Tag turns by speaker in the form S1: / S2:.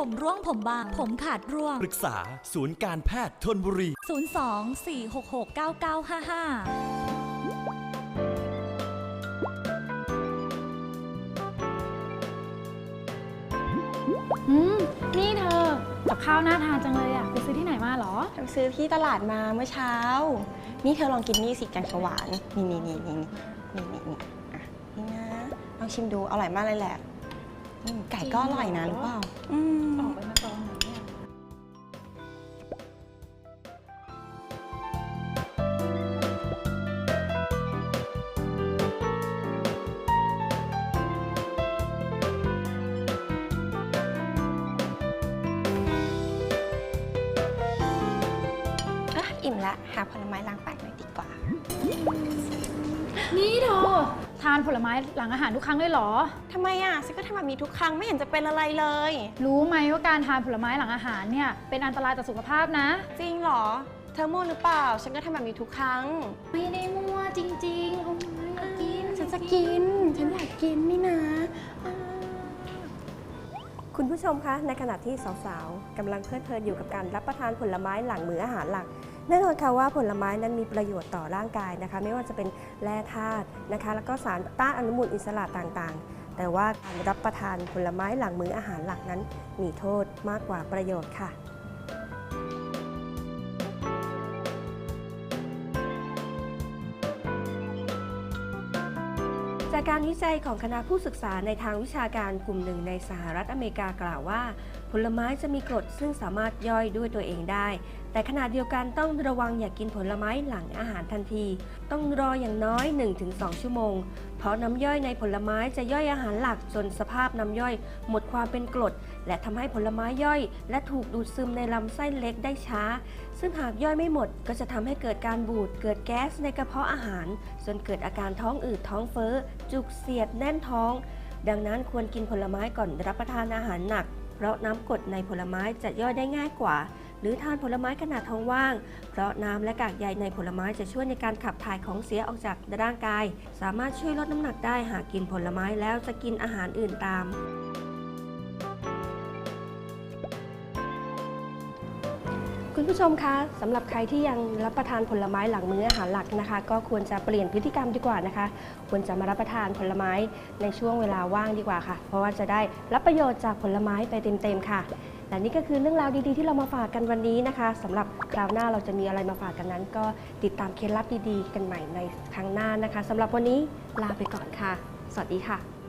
S1: ผมร่วงผมบาง ผมขาดร่วง
S2: ปรึกษาศูนย์การแพทย์ทนบุรี
S1: 02 466 9955
S3: อืมนี่เธอกับข้าวน่าทานจังเลยอะไปซื้อที่ไหนมาเหรอ
S4: ทำซื้อที่ตลาดมาเมื่อเช้า นี่เธอลองกินนี่สิแกงเขียวหวาน นี่นี่นี่นี่นี่นี่นี่อะนี่นะลองชิมดูอร่อยมากเลยแหละอืม ไก่ก็อร่อยนะรู้เปล่าอืม
S3: ออกไปมาตอนไหนเนี่ย
S4: อะอิ่มละ หาผลไม้ล้างปากหน่อยดีกว่า
S3: นี่เธอทานผลไม้หลังอาหารทุกครั้งเลยเหรอ
S4: ทำไมอะฉันก็ทำแบบนี้ทุกครั้งไม่เห็นจะเป็นอะไรเลย
S3: รู้ไหมว่าการทานผลไม้หลังอาหารเนี่ยเป็นอันตรายต่อสุขภาพนะ
S4: จริงเหรอ เธอมั่วหรือเปล่า ฉันก็ทำแบบนี้ทุกครั้ง
S3: ไม่ได้มั่วจริงๆโอ้ยอยากกิน
S4: ฉันจะกิน ฉันอยากกินนี่นะอ่า
S5: คุณผู้ชมคะ ในขณะที่สาวๆกำลังเพลิดเพลินอยู่กับการรับประทานผลไม้หลังมื้ออาหารหลัก แน่นอนค่ะว่าผลไม้นั้นมีประโยชน์ต่อร่างกายนะคะ ไม่ว่าจะเป็นแร่ธาตุนะคะ แล้วก็สารต้านอนุมูลอิสระต่างๆ แต่ว่าการรับประทานผลไม้หลังมื้ออาหารหลักนั้น มีโทษมากกว่าประโยชน์ค่ะจากการวิจัยของคณะผู้ศึกษาในทางวิชาการกลุ่มหนึ่งในสหรัฐอเมริกากล่าวว่า ผลไม้จะมีกรดซึ่งสามารถย่อยด้วยตัวเองได้ แต่ขณะเดียวกันต้องระวังอย่ากกินผลไม้หลังอาหารทันที ต้องรออย่างน้อย 1-2 ชั่วโมง เพราะน้ำย่อยในผลไม้จะย่อยอาหารหลักจนสภาพน้ำย่อย หมดความเป็นกรด และทำให้ผลไม้ย่อย และถูกดูดซึมในลำไส้เล็กได้ช้า ซึ่งหากย่อยไม่หมดก็จะทำให้เกิดการบูดเกิดแก๊สในกระเพาะอาหาร จนเกิดอาการท้องอืดท้องเฟ้อ จุกเสียดแน่นท้อง ดังนั้นควรกินผลไม้ก่อนรับประทานอาหารหนัก เพราะน้ำกรดในผลไม้จะย่อยได้ง่ายกว่า หรือทานผลไม้ขนาดท้องว่าง เพราะน้ำและกากใยในผลไม้จะช่วยในการขับถ่ายของเสียออกจากร่างกาย สามารถช่วยลดน้ำหนักได้หากกินผลไม้แล้วจะกินอาหารอื่นตาม คุณผู้ชมคะสำหรับใครที่ยังรับประทานผลไม้หลังมื้ออาหารหลักนะคะ ก็ควรจะเปลี่ยนพฤติกรรมดีกว่านะคะ ควรจะมารับประทานผลไม้ในช่วงเวลาว่างดีกว่าค่ะ เพราะว่าจะได้รับประโยชน์จากผลไม้ไปเต็มๆค่ะและนี่ก็คือเรื่องราวดีๆที่เรามาฝากกันวันนี้นะคะสำหรับคราวหน้าเราจะมีอะไรมาฝากกันนั้น ก็ติดตามเคล็ดลับดีๆ กันใหม่ในครั้งหน้านะคะสำหรับวันนี้ลาไปก่อนค่ะ สวัสดีค่ะ